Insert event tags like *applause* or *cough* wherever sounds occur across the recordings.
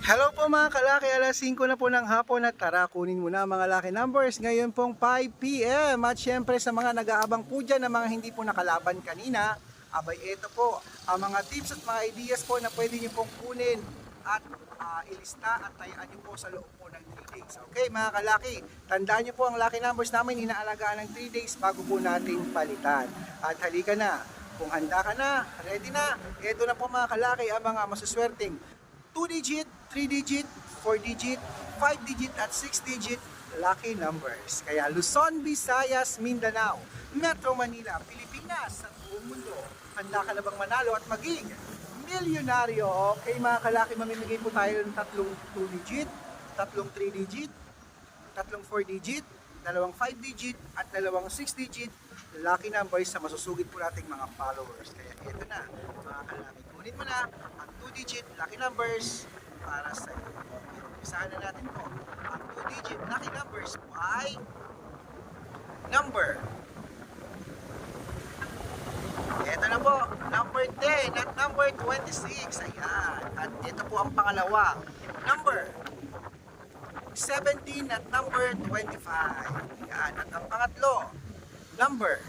Hello po mga kalaki, alas 5 na po ng hapon at tara kunin mo na mga lucky numbers. Ngayon pong 5pm at syempre sa mga nag-aabang po dyan na mga hindi po nakalaban kanina, abay ito po ang mga tips at mga ideas po na pwede nyo pong kunin at ah, ilista at tayaan nyo po sa loob po ng 3 days. Okay mga kalaki, tandaan nyo po ang lucky numbers namin inaalagaan ng 3 days bago po natin palitan. At halika na, kung handa ka na, ready na, ito na po mga kalaki ang mga masuswerteng 2-digit, 3-digit, 4-digit, 5-digit at 6-digit lucky numbers. Kaya Luzon, Visayas, Mindanao, Metro Manila, Pilipinas at buong mundo. Handa ka na bang manalo at maging milyonaryo? Okay mga kalaki, mamimigay po tayo ng tatlong 2-digit, tatlong 3-digit, tatlong 4-digit, dalawang 5-digit at dalawang 6-digit lucky numbers sa masusugid po nating mga followers. Kaya ito na, mga kalaki. Kunin mo na ang 2-digit lucky numbers para sa iyo. Umpisahan na natin po. Ang 2-digit lucky numbers po ay number. Ito na po, number 10 at number 26. Ayan. At ito po ang pangalawa. Number 17 at number 25. Yan. At ang pangatlo, number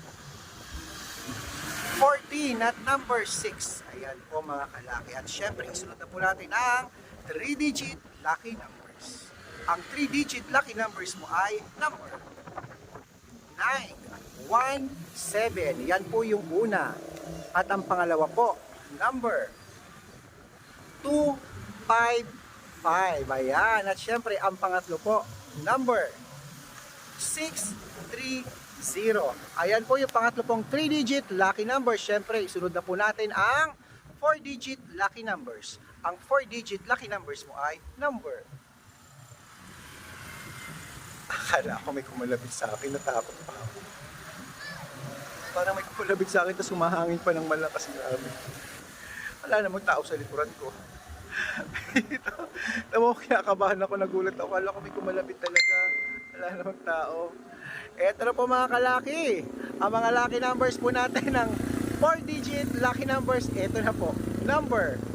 14 at number 6. Ayan po mga kalaki. At syempre, isunod na po natin ang 3-digit lucky numbers. Ang 3-digit lucky numbers mo ay number 9, 1, 7. Yan po yung una. At ang pangalawa po, number 2, 5, 5. Ayan. At syempre, ang pangatlo po, number 630. Ayan po yung pangatlo pong 3-digit lucky numbers. Siyempre, isunod na po natin ang 4-digit lucky numbers. Ang 4-digit lucky numbers mo ay number. Akala ko may kumalabit sa akin, natakot pa ako. Parang may kumalabit sa akin, tapos humahangin pa ng malakas grabe. Wala namang tao sa likuran ko. *laughs* Ito, tamo kinakabahan ako, nagulat ako. Kala ko may kumalapit talaga. Wala namang tao. Eto na po mga kalaki. Ang mga lucky numbers po natin ng 4-digit lucky numbers. Eto na po. Number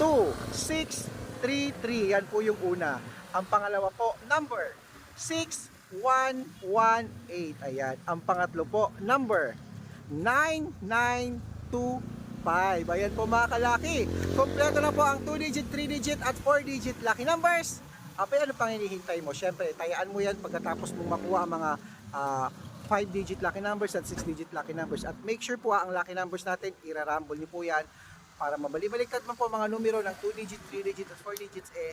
2, 6, 3, 3. Yan po yung una. Ang pangalawa po, number 6, 1, 1, 8. Ayan. Ang pangatlo po, number 9, 9, 2, 5. Ayan po mga kalaki. Kompleto na po ang 2-digit, 3-digit at 4-digit lucky numbers. Apay, ano pang hinihintay mo? Siyempre, tayaan mo yan pagkatapos mong makuha ang mga 5-digit lucky numbers at 6-digit lucky numbers. At make sure po ah, ang lucky numbers natin, irarumble niyo po yan para mabalik-baliktad man po mga numero ng 2-digit, 3-digit at 4-digits, eh,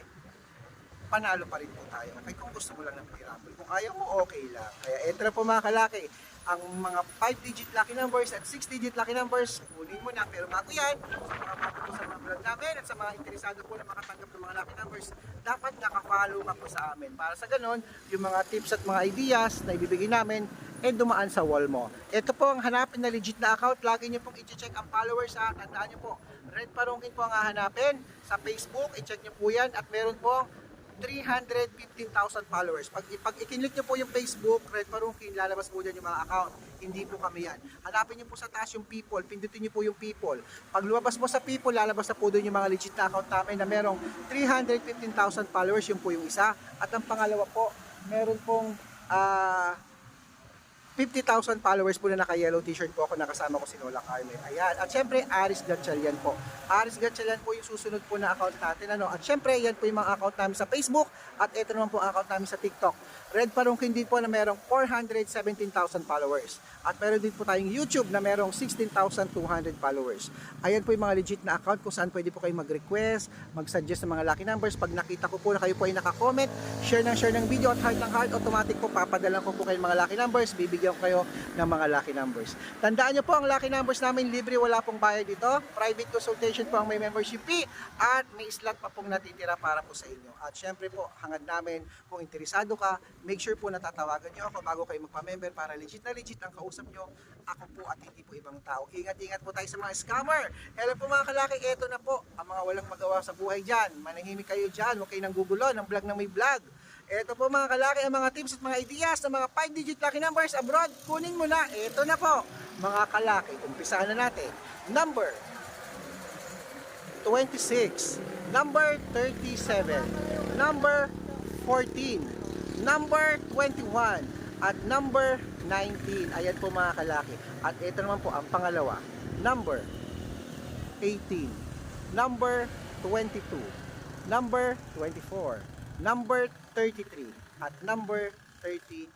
panalo pa rin po tayo. Okay, kung gusto mo lang ng i-rumble. Kung ayaw mo, okay lang. Kaya na po mga kalaki, ang mga 5-digit lucky numbers at 6-digit lucky numbers, kunin mo na. Pero bago yan, sa mga po sa mga vlog namin at sa mga interesado po na makatanggap ng mga lucky numbers, dapat nakafollow ka po sa amin. Para sa ganon, yung mga tips at mga ideas na ibibigay namin, eh dumaan sa wall mo. Ito po ang hanapin na legit na account. Lagi nyo pong i-check ang followers ha. Tandaan nyo po, Red Parungkin po ang hahanapin. Sa Facebook, i-check nyo po yan. At meron pong 315,000 followers. Pag, pag ikinlik nyo po yung Facebook, Red Parungkin, lalabas po dyan yung mga account. Hindi po kami yan. Hanapin nyo po sa taas yung people, pindutin nyo po yung people. Pag lumabas mo sa people, lalabas na po doon yung mga legit na account namin na merong 315,000 followers, yun po yung isa. At ang pangalawa po, meron pong ah 50,000 followers po na naka-yellow t-shirt po ako nakasama ko si Nola Carmen. Ayan. At syempre, Aris Gatchalian po. Aris Gatchalian po yung susunod po na account natin. Ano? At syempre, yan po yung mga account namin sa Facebook at ito naman po ang account namin sa TikTok. Red Parungkin din po na merong 417,000 followers. At meron din po tayong YouTube na merong 16,200 followers. Ayan po yung mga legit na account kung saan pwede po kayo mag-request, mag-suggest ng mga lucky numbers. Pag nakita ko po na kayo po ay naka-comment, share ng share ng video at heart ng heart, automatic po papadalan ko po kayo mga lucky numbers, bibigyan ko kayo ng mga lucky numbers. Tandaan nyo po, ang lucky numbers namin libre, wala pong bayad dito. Private consultation po ang may membership fee at may slot pa pong natitira para po sa inyo. At syempre po, hangad namin kung interesado ka, make sure po natatawagan nyo ako bago kayo magpa-member para legit na legit ang kausap nyo. Ako po at hindi po ibang tao. Ingat-ingat po tayo sa mga scammer. Hello po mga kalaki, eto na po ang mga walang magawa sa buhay dyan. Manahimik kayo dyan, huwag kayo nang gugulo ng vlog na may vlog. Ito po mga kalaki, ang mga tips at mga ideas ng mga 5-digit lucky numbers abroad. Kunin mo na. Ito na po, mga kalaki. Umpisahan na natin. Number 26, number 37, number 14, number 21, at number 19. Ayan po mga kalaki. At ito naman po ang pangalawa, number 18, number 22, number 24, number 33, at number 35.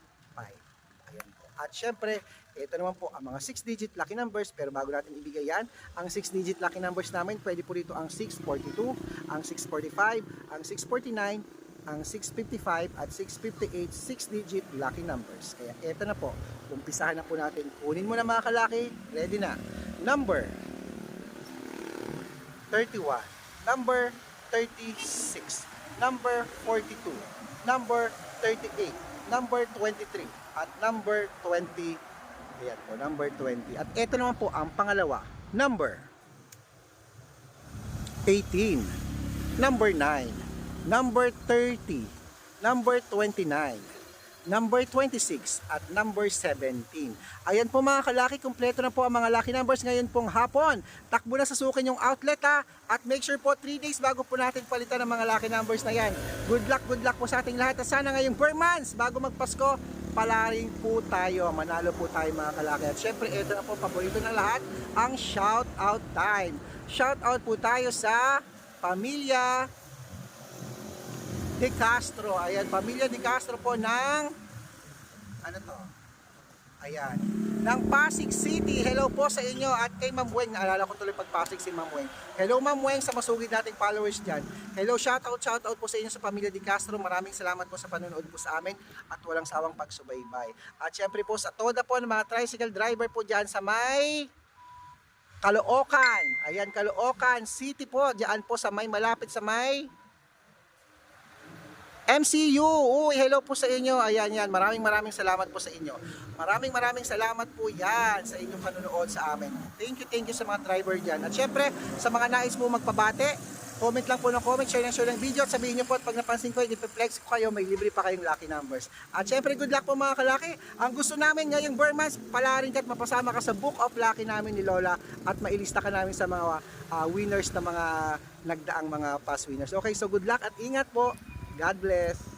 Ayan po. At syempre, ito naman po ang mga 6-digit lucky numbers pero bago natin ibigay yan, ang 6-digit lucky numbers namin, pwede po dito ang 642, ang 645, ang 649, ang 655 at 658 6-digit lucky numbers. Kaya ito na po, umpisahan na po natin. Kunin mo na mga kalaki, ready na. Number 31, number 36, number 42, number 38, number 23, at number 20. Ayan po, number 20. At ito naman po ang pangalawa, number 18, number 9, number 30, number 29, number 26, at number 17. Ayan po mga kalaki, kumpleto na po ang mga lucky numbers ngayon pong hapon. Takbo na sa sukin yung outlet ha, at make sure po 3 days bago po natin palitan ang mga lucky numbers na yan. Good luck, good luck po sa ating lahat. At sana ngayong months bago magpasko, palaring po tayo, manalo po tayo mga kalaki. At syempre, ito na po, paborito ng lahat, ang shout out time. Shout out po tayo sa pamilya De Castro. Ayan, pamilya De Castro po ng ano to? Ayan. Ng Pasig City. Hello po sa inyo at kay Ma'am Weng. Naalala ko tuloy pag Pasig si Ma'am Weng. Hello Ma'am Weng sa masugid nating followers dyan. Hello, shout out, shout out po sa inyo sa pamilya De Castro. Maraming salamat po sa panonood po sa amin at walang sawang pagsubaybay. At syempre po sa toda po ng mga tricycle driver po dyan sa may Caloocan. Ayan, Caloocan City po. Diyan po sa may malapit sa may MCU. Uy, hello po sa inyo. Ayan yan. Maraming maraming salamat po sa inyo. Maraming maraming salamat po yan sa inyong panonood sa amin. Thank you, thank you sa mga driver dyan. At syempre, sa mga nais po magpabate, comment lang po ng comment, share ng share ng video at sabihin nyo po at pag napansin ko, i-flex ko kayo, may libre pa kayong lucky numbers. At syempre, good luck po mga kalaki. Ang gusto namin ngayong Burmans, palarin ka at mapasama ka sa book of lucky namin ni Lola at mailista ka namin sa mga ah, winners na mga nagdaang mga past winners. Okay, so good luck at ingat po. God bless.